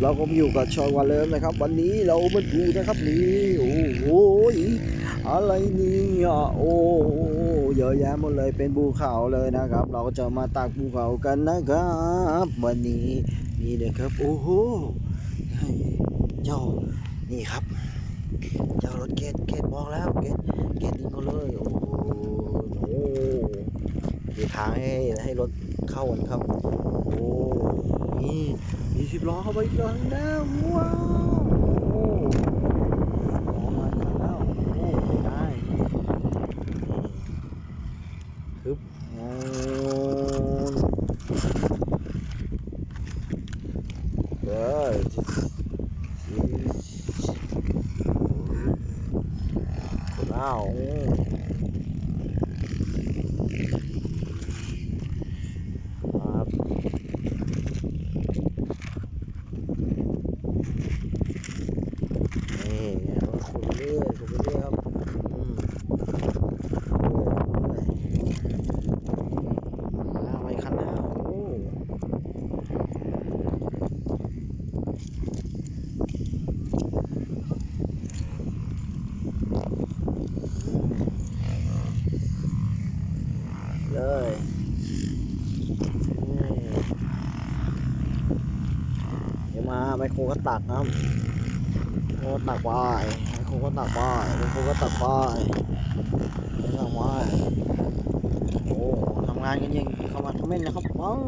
เราก็มาอยู่กับชอยวันเลิมนะครับ วันนี้เรามาดูนะครับนี่โอ้โหอะไรนี่ยโอ้เยอะแยะหมดเลยเป็นภูเขาเลยนะครับ เราก็จะมาตักภูเขากันนะครับ วันนี้นี่เลยครับโอ้โหเจ้านี่ครับ เจ้ารถเกตเกตบอกแล้วเกตเกตดินเขาเลยโอ้โหโอ้มีทางให้ให้รถเข้ากันครับโอ้ นี่มีสิบล้อเข้าไปอีกแล้วนะว้าวโอ้ล้อมาแล้วโอ้ไม่ได้ฮึบโอ้เฮ้ยว้าวครับ นี่ เรื่อยขุดไปเรื่อยครับอืมโอ้ยมาไปคันแล้วโอ้เลยนี่เดี๋ยวมาไมโครก็ตักครับโคตักไปโคก็ตักไปโคก็ตักไปตักไปโอ้ทำงานกันยังเข้ามาคอมเมนต์นะครับว้าว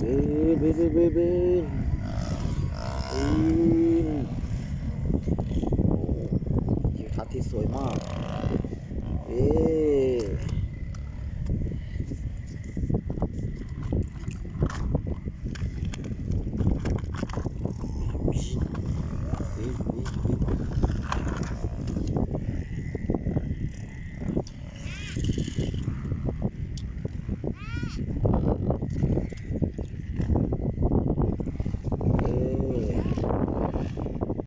บินบินบินบินบินบินโอ้ทิวทัศน์ที่สวยมากเอ๊